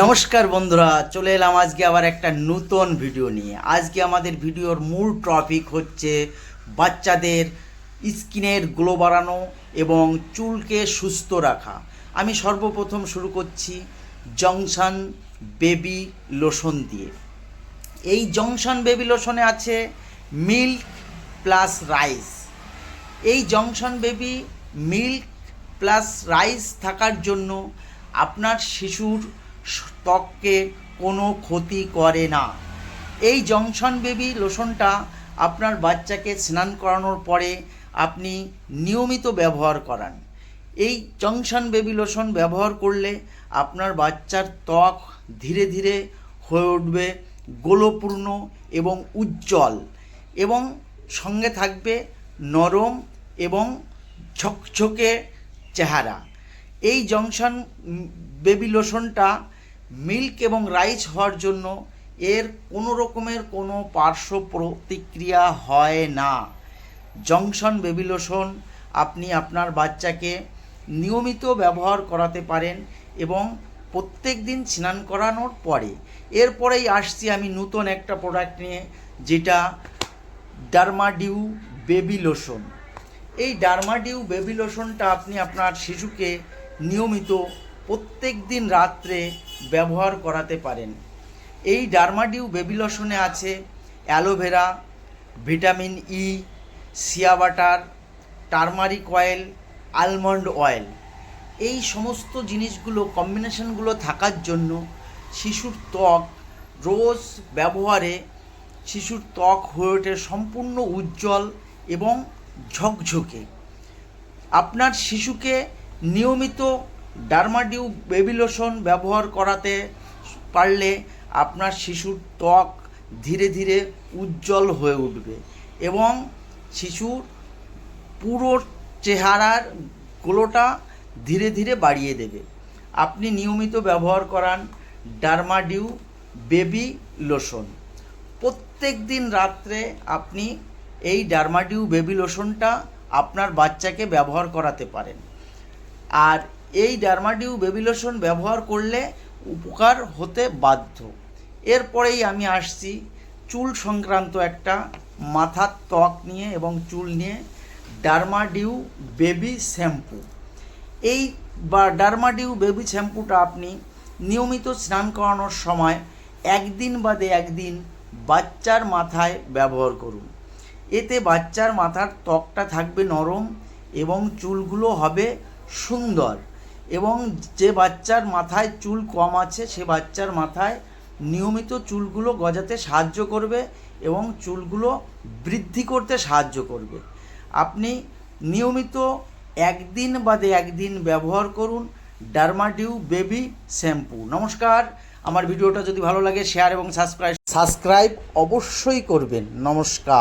নমস্কার বন্ধুরা, চলে এলাম আজকে আবার একটা নতুন ভিডিও নিয়ে। আজকে আমাদের ভিডিওর মূল টপিক হচ্ছে বাচ্চাদের স্কিনের গ্লো বাড়ানো এবং চুলকে সুস্থ রাখা। আমি সর্বপ্রথম শুরু করছি জংশন বেবি লোশন দিয়ে। এই জংশন বেবি লোশনে আছে মিল্ক প্লাস রাইস এই Johnson baby milk plus rice থাকার জন্য আপনার শিশুর ত্বককে কোনো ক্ষতি করে না। এই জংশন বেবি লোশনটা আপনার বাচ্চাকে স্নান করানোর পরে আপনি নিয়মিত ব্যবহার করান। এই জংশন বেবি লোশন ব্যবহার করলে আপনার বাচ্চার ত্বক ধীরে ধীরে হয়ে উঠবে গোলপূর্ণ এবং উজ্জ্বল এবং সঙ্গে থাকবে নরম এবং ঝকঝকে চেহারা। এই জংশন বেবি লোশনটা মিল্ক এবং রাইস হওয়ার জন্য এর কোনো রকমের কোনো পার্শ্ব প্রতিক্রিয়া হয় না। জংশন বেবি লোশন আপনি আপনার বাচ্চাকে নিয়মিত ব্যবহার করাতে পারেন এবং প্রত্যেক দিন স্নান করানোর পরে। এরপরেই আসছি আমি নতুন একটা প্রোডাক্ট নিয়ে, যেটা ডার্মাডিউ বেবি লোশন এই ডার্মাডিউ বেবি লোশনটা আপনি আপনার শিশুকে নিয়মিত প্রত্যেক দিন রাত্রে ব্যবহার করাতে পারেন। এই ডার্মাডিউ বেবি লোশনে আছে aloe vera, vitamin E shea butter, turmeric oil, almond oil. এই সমস্ত জিনিসগুলো, কম্বিনেশনগুলো থাকার জন্য শিশুর ত্বক রোজ ব্যবহারে শিশুর ত্বক হয়ে ওঠে সম্পূর্ণ উজ্জ্বল এবং ঝকঝকে। আপনার শিশুকে নিয়মিত ডার্মাডিউ বেবি লোশন ব্যবহার করাতে পারলে আপনার শিশুর ত্বক ধীরে ধীরে উজ্জ্বল হয়ে উঠবে এবং শিশুর পুরো চেহারার গ্লোটা ধীরে ধীরে বাড়িয়ে দেবে। আপনি নিয়মিত ব্যবহার করান ডার্মাডিউ বেবি লোশন প্রত্যেক দিন রাত্রে আপনি এই ডার্মাডিউ বেবি লোশনটা আপনার বাচ্চাকে ব্যবহার করাতে পারেন। আর এই ডার্মাডিউ বেবি লোশন ব্যবহার করলে উপকার হতে বাধ্য। এরপরেই আমি আসছি চুল সংক্রান্ত একটা মাথার ত্বক নিয়ে এবং চুল নিয়ে ডার্মাডিউ বেবি শ্যাম্পু। এই বা ডার্মাডিউ বেবি শ্যাম্পুটা আপনি নিয়মিত স্নান করানোর সময় একদিন বাদে একদিন বাচ্চার মাথায় ব্যবহার করুন। এতে বাচ্চার মাথার ত্বকটা থাকবে নরম এবং চুলগুলো হবে সুন্দর। এবং যে বাচ্চার মাথায় চুল কম আছে, সে বাচ্চার মাথায় নিয়মিত চুলগুলো গজাতে সাহায্য করবে এবং চুলগুলো বৃদ্ধি করতে সাহায্য করবে। আপনি নিয়মিত একদিন বাদে একদিন ব্যবহার করুন ডার্মাডিউ বেবি শ্যাম্পু। নমস্কার, আমার ভিডিওটা যদি ভালো লাগে, শেয়ার এবং সাবস্ক্রাইব সাবস্ক্রাইব অবশ্যই করবেন। নমস্কার।